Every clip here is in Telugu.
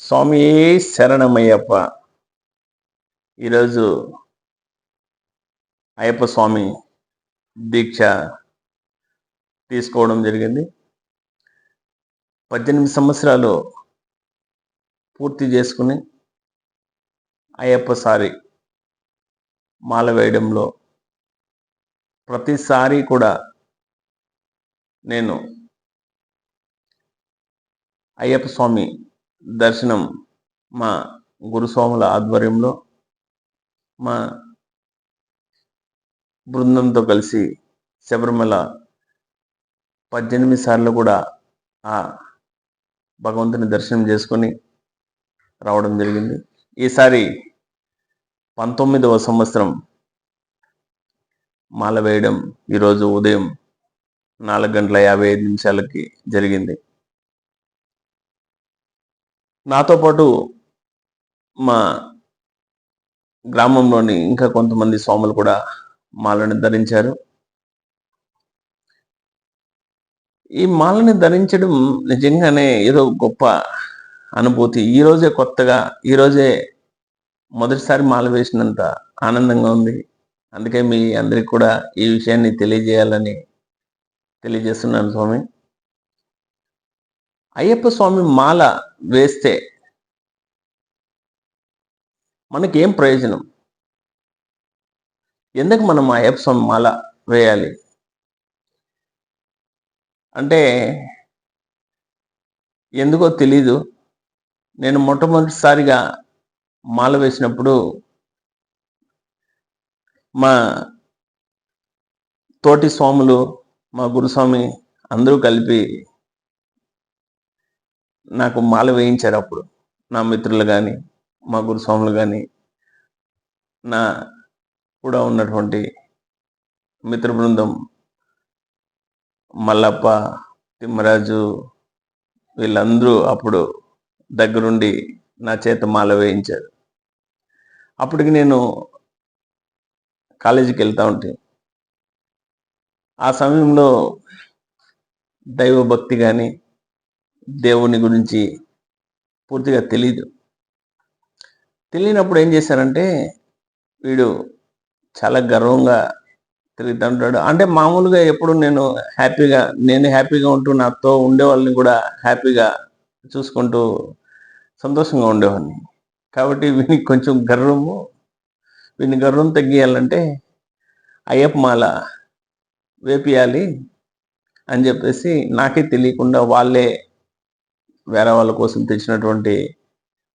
స్వామి శరణమయ్యప్ప. ఈరోజు అయ్యప్ప స్వామి దీక్ష తీసుకోవడం జరిగింది. పద్దెనిమిది సంవత్సరాలు పూర్తి చేసుకుని అయ్యప్ప సారి మాల వేయడంలో ప్రతిసారి కూడా నేను అయ్యప్ప స్వామి దర్శనం మా గురుస్వాముల ఆధ్వర్యంలో మా బృందంతో కలిసి శబరిమల పద్దెనిమిది సార్లు కూడా ఆ భగవంతుని దర్శనం చేసుకొని రావడం జరిగింది. ఈసారి పంతొమ్మిదవ సంవత్సరం మాల వేయడం ఈరోజు ఉదయం నాలుగు గంటల యాభై ఐదు నిమిషాలకి జరిగింది. నాతో పాటు మా గ్రామంలోని ఇంకా కొంతమంది స్వాములు కూడా మాలను ధరించారు. ఈ మాలని ధరించడం నిజంగానే ఏదో గొప్ప అనుభూతి. ఈరోజే కొత్తగా ఈరోజే మొదటిసారి మాల వేసినంత ఆనందంగా ఉంది. అందుకే మీ అందరికి కూడా ఈ విషయాన్ని తెలియజేయాలని తెలియజేస్తున్నాను స్వామి. అయ్యప్ప స్వామి మాల వేస్తే మనకేం ప్రయోజనం? ఎందుకు మనం అయ్యప్ప స్వామి మాల వేయాలి? అంటే ఎందుకో తెలీదు. నేను మొట్టమొదటిసారిగా మాల వేసినప్పుడు మా తోటి స్వాములు మా గురుస్వామి అందరూ కలిపి నాకు మాల వేయించారు అప్పుడు. నా మిత్రులు కానీ మా గురుస్వాములు కానీ నా కూడా ఉన్నటువంటి మిత్ర బృందం మల్లప్ప తిమ్మరాజు వీళ్ళందరూ అప్పుడు దగ్గరుండి నా చేత మాల వేయించారు. అప్పటికి నేను కాలేజీకి వెళ్తూ ఉంటే ఆ సమయంలో దైవభక్తి కానీ దేవుని గురించి పూర్తిగా తెలీదు. తెలియనప్పుడు ఏం చేశారంటే వీడు చాలా గర్వంగా తిరుగుతుంటాడు అంటే మామూలుగా ఎప్పుడు నేను హ్యాపీగా నేను హ్యాపీగా ఉంటూ నాతో ఉండే వాళ్ళని కూడా హ్యాపీగా చూసుకుంటూ సంతోషంగా ఉండేవాడిని. కాబట్టి వీనికి కొంచెం గర్వము వీని గర్వం తగ్గియాలంటే అయ్యప్ప మాల వేపియాలి అని చెప్పేసి నాకే తెలియకుండా వాళ్ళే వేరే వాళ్ళ కోసం తెచ్చినటువంటి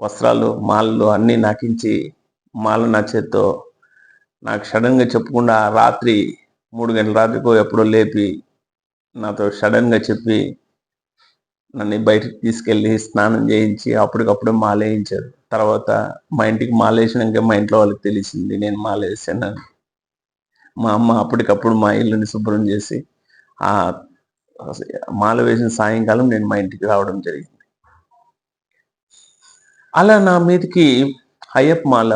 వస్త్రాలు మాలలు అన్నీ నాకించి మాల నా చేత్తో నాకు సడన్గా చెప్పకుండా రాత్రి మూడు గంటల రాత్రికో ఎప్పుడో లేపి నాతో సడన్గా చెప్పి నన్ను బయటకు తీసుకెళ్ళి స్నానం చేయించి అప్పటికప్పుడే మాలేయించారు. తర్వాత మా ఇంటికి మాల వేసినాక మా ఇంట్లో వాళ్ళకి తెలిసింది నేను మాల మా అమ్మ అప్పటికప్పుడు మా ఇల్లుని శుభ్రం చేసి ఆ మాల వేసిన సాయంకాలం నేను మా ఇంటికి రావడం జరిగింది. అలా నా మీదకి హయప్ మాల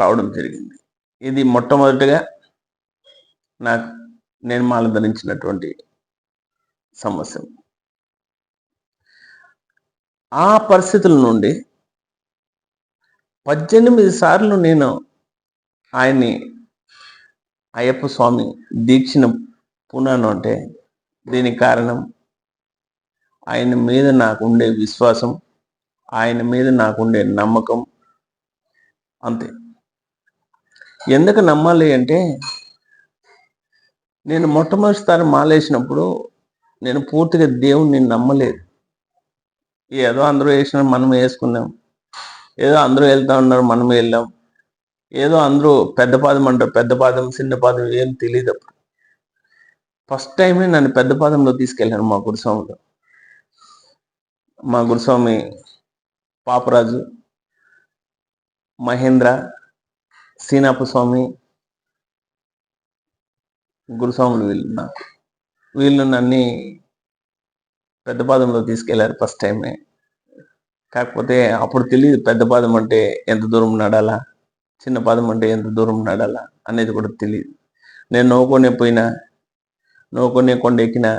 రావడం జరిగింది. ఇది మొట్టమొదటిగా నాకు నేను మాల ధరించినటువంటి సమస్య. ఆ పరిస్థితుల నుండి పద్దెనిమిది సార్లు నేను ఆయన్ని అయ్యప్ప స్వామి దీక్షను పునాను అంటే దీనికి కారణం ఆయన మీద నాకు ఉండే విశ్వాసం ఆయన మీద నాకు ఉండే నమ్మకం. అంతే. ఎందుకు నమ్మాలి అంటే నేను మొట్టమొదటిసారి మాలేసినప్పుడు నేను పూర్తిగా దేవుణ్ణి నమ్మలేదు. ఏదో అందరూ వేసిన మనం వేసుకున్నాం. ఏదో అందరూ వెళ్తా ఉన్నారు మనం వెళ్ళాం. ఏదో అందరూ పెద్ద పాదం అంటారు పెద్ద పాదం చిన్న పాదం ఏం తెలియదు అప్పుడు. ఫస్ట్ టైమే నన్ను పెద్ద పాదంలో తీసుకెళ్ళాను మా గురుస్వామిలో మా గురుస్వామి పాపరాజు మహేంద్ర సీనాప స్వామి గురుస్వాములు వీళ్ళు నాకు వీళ్ళు నన్ను పెద్ద పాదంలో తీసుకెళ్ళారు ఫస్ట్ టైమే కాకపోతే అప్పుడు తెలియదు పెద్ద పాదం అంటే ఎంత దూరం నడాలా చిన్న పాదం అంటే ఎంత దూరం నడాలా అనేది కూడా తెలియదు నేను నవ్వుకొనే పోయినా నవ్వుకొనే కొండ ఎక్కినా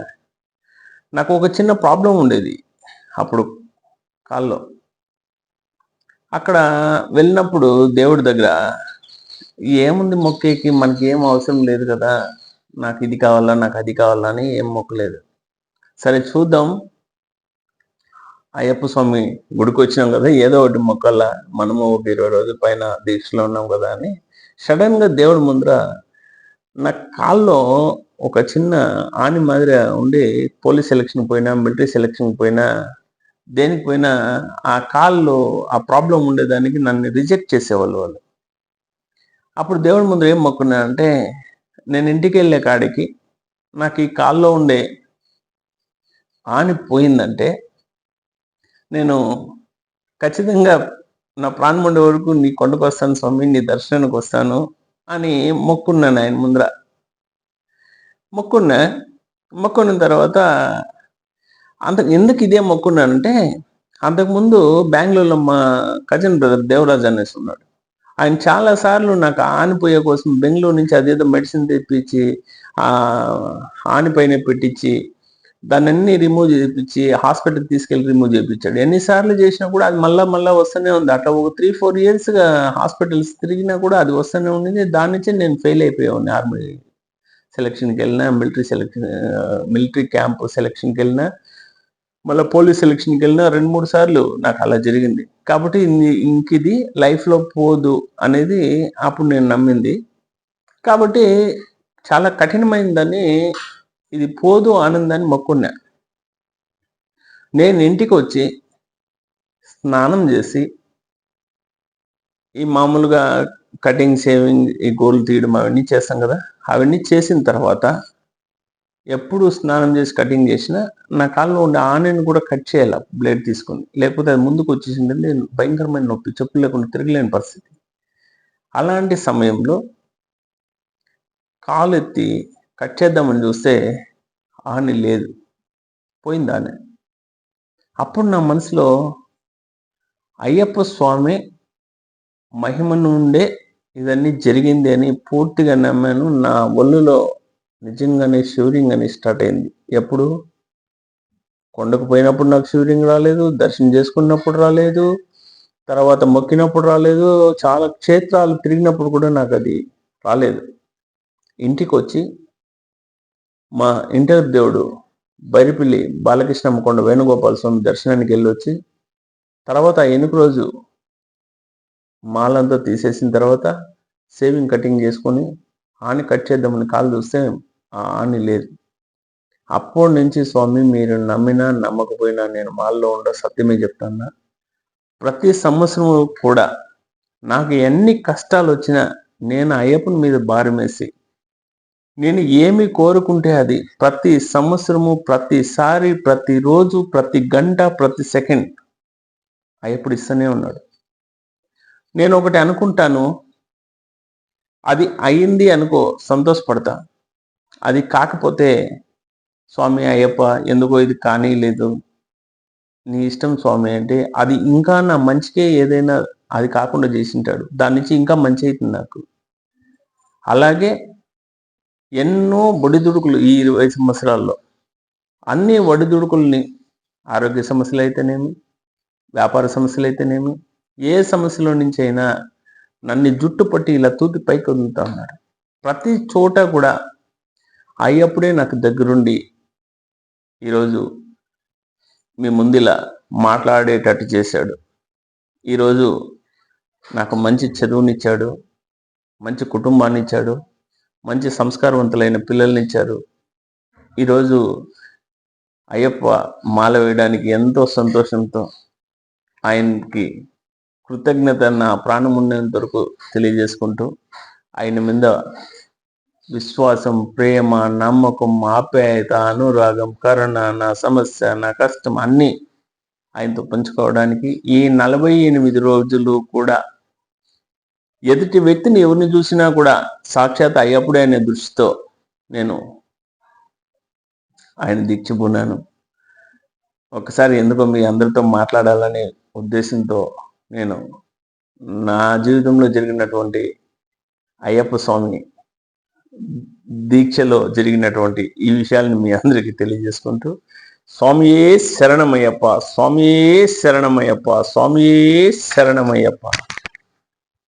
నాకు ఒక చిన్న ప్రాబ్లం ఉండేది అప్పుడు కాల్లో. అక్కడ వెళ్ళినప్పుడు దేవుడి దగ్గర ఏముంది మొక్కేకి? మనకి ఏం అవసరం లేదు కదా. నాకు ఇది కావాలా నాకు అది కావాలా అని ఏం మొక్కలేదు. సరే చూద్దాం. అయ్యప్ప స్వామి గుడికి వచ్చినాం కదా ఏదో ఒకటి మొక్కల్లా మనము ఒక ఇరవై రోజుల పైన దీక్షలో ఉన్నాం కదా అని. సడన్గా దేవుడి ముందర నా కాల్లో ఒక చిన్న ఆని మాదిరి ఉండి పోలీస్ సెలక్షన్ పోయినా మిలిటరీ సెలక్షన్ పోయినా దేనికి పోయినా ఆ కాల్లో ఆ ప్రాబ్లం ఉండేదానికి నన్ను రిజెక్ట్ చేసేవాళ్ళు వాళ్ళు. అప్పుడు దేవుడి ముందు ఏం మొక్కున్నా అంటే నేను ఇంటికి వెళ్ళే కాడికి నాకు ఈ కాల్లో ఉండే ఆని పోయిందంటే నేను ఖచ్చితంగా నా ప్రాణం ఉండే వరకు నీ కొండకు వస్తాను స్వామి నీ దర్శనానికి వస్తాను అని మొక్కున్నాను ఆయన ముందర. మొక్కున్నా మొక్కున్న తర్వాత అంత ఎందుకు ఇదే మొక్కున్నానంటే అంతకుముందు బెంగళూరులో మా కజిన్ బ్రదర్ దేవరాజ్ అనేసి ఉన్నాడు. ఆయన చాలా సార్లు నాకు ఆనిపోయే కోసం బెంగళూరు నుంచి అదేదో మెడిసిన్ తెప్పించి ఆ ఆనిపైన పెట్టించి దాన్ని అన్ని రిమూవ్ చేయించి హాస్పిటల్కి తీసుకెళ్ళి రిమూవ్ చేయించాడు ఎన్నిసార్లు చేసినా కూడా అది మళ్ళా మళ్ళా వస్తూనే ఉంది. అట్లా ఒక త్రీ ఫోర్ ఇయర్స్గా హాస్పిటల్స్ తిరిగినా కూడా అది వస్తూనే ఉంది. దాని నుంచి నేను ఫెయిల్ అయిపోయాను ఆర్మీ సెలక్షన్కి వెళ్ళినా మిలిటరీ సెలక్షన్ మిలిటరీ క్యాంప్ సెలక్షన్కి వెళ్ళినా. మళ్ళీ పోలీస్ సెలక్షన్కి వెళ్ళినా రెండు మూడు సార్లు నాకు అలా జరిగింది. కాబట్టి ఇంక ఇది లైఫ్లో పోదు అనేది అప్పుడు నేను నమ్మింది. కాబట్టి చాలా కఠినమైనదని ఇది పోదు ఆనందాన్ని మొక్కున్నా. నేను ఇంటికి వచ్చి స్నానం చేసి ఈ మామూలుగా కటింగ్ షేవింగ్ ఈ గోల్ తీయడం అవన్నీ చేస్తాం కదా అవన్నీ చేసిన తర్వాత ఎప్పుడు స్నానం చేసి కటింగ్ చేసినా నా కాళ్ళలో ఉండే ఆనని కూడా కట్ చేయాలి బ్లేడ్ తీసుకొని. లేకపోతే అది ముందుకు వచ్చేసిందంటే భయంకరమైన నొప్పి చెప్పులు లేకుండా తిరగలేని పరిస్థితి. అలాంటి సమయంలో కాలు ఎత్తి కట్ చేద్దామని చూస్తే ఆని లేదు. పోయింది ఆని అప్పుడు నా మనసులో అయ్యప్ప స్వామి మహిమ నుండే ఇదన్నీ జరిగింది అని పూర్తిగా నమ్మాను. నా ఒళ్ళులో నిజంగానే షూరింగ్ అని స్టార్ట్ అయింది. ఎప్పుడు? కొండకు పోయినప్పుడు నాకు షూరింగ్ రాలేదు దర్శనం చేసుకున్నప్పుడు రాలేదు తర్వాత మొక్కినప్పుడు రాలేదు చాలా క్షేత్రాలు తిరిగినప్పుడు కూడా నాకు అది రాలేదు. ఇంటికి వచ్చి మా ఇంటర్ దేవుడు బైరిపిల్లి బాలకృష్ణమ్మ కొండ వేణుగోపాల స్వామి దర్శనానికి వెళ్ళి వచ్చి తర్వాత ఆ ఎనుక రోజు మాలంతా తీసేసిన తర్వాత సేవింగ్ కటింగ్ చేసుకొని ఆని కట్ చేద్దామని కాలు చూస్తే అని లేదు. అప్పటి నుంచి స్వామి మీరు నమ్మినా నమ్మకపోయినా నేను మాల్లో ఉండ సత్యమే చెప్తాను ప్రతి సంవత్సరం కూడా నాకు ఎన్ని కష్టాలు వచ్చినా నేను అయ్యప్పని మీద భారమేసి నేను ఏమి కోరుకుంటే అది ప్రతి సంవత్సరము ప్రతిసారి ప్రతిరోజు ప్రతి గంట ప్రతి సెకండ్ అయ్యప్పుడు ఇస్తూనే ఉన్నాడు. నేను ఒకటి అనుకుంటాను అది అయింది అనుకో సంతోషపడతా. అది కాకపోతే స్వామి అయ్యప్ప ఎందుకో ఇది కానీ లేదు నీ ఇష్టం స్వామి అంటే అది ఇంకా నా మంచికే ఏదైనా అది కాకుండా చేసింటాడు. దాని నుంచి ఇంకా మంచి అవుతుంది నాకు. అలాగే ఎన్నో బొడిదుడుకులు ఈ ఇరవై సంవత్సరాల్లో. అన్ని ఒడిదుడుకుల్ని ఆరోగ్య సమస్యలు అయితేనేమి వ్యాపార సమస్యలు అయితేనేమి ఏ సమస్యలో నుంచి అయినా నన్ను జుట్టు పట్టి ఇలా తూపి పైకి వదులుతా ఉన్నాడు ప్రతి చోట కూడా అయ్యప్పుడే నాకు దగ్గరుండి ఈరోజు మీ ముందులా మాట్లాడేటట్టు చేశాడు. ఈరోజు నాకు మంచి చదువునిచ్చాడు మంచి కుటుంబాన్ని ఇచ్చాడు మంచి సంస్కారవంతులైన పిల్లల్ని ఇచ్చారు ఈరోజు అయ్యప్ప మాల వేయడానికి ఎంతో సంతోషంతో ఆయనకి కృతజ్ఞత నా ప్రాణం ఉన్నంత వరకు తెలియజేసుకుంటూ ఆయన మీద విశ్వాసం ప్రేమ నమ్మకం ఆప్యాయత అనురాగం కరుణ నా సమస్య నా కష్టం అన్నీ ఆయనతో పంచుకోవడానికి ఈ నలభై ఎనిమిది రోజులు కూడా ఎదుటి వ్యక్తిని ఎవరిని చూసినా కూడా సాక్షాత్ అయ్యప్పుడే అనే దృష్టితో నేను ఆయన దీక్షపున్నాను ఒకసారి ఎందుకో మీ అందరితో మాట్లాడాలనే ఉద్దేశంతో నేను నా జీవితంలో జరిగినటువంటి అయ్యప్ప స్వామిని దీక్షలో జరిగినటువంటి ఈ విషయాలను మీ అందరికీ తెలియజేసుకుంటూ స్వామియే శరణమయ్యప్ప స్వామియే శరణమయ్యప్ప స్వామియే శరణమయ్యప్ప.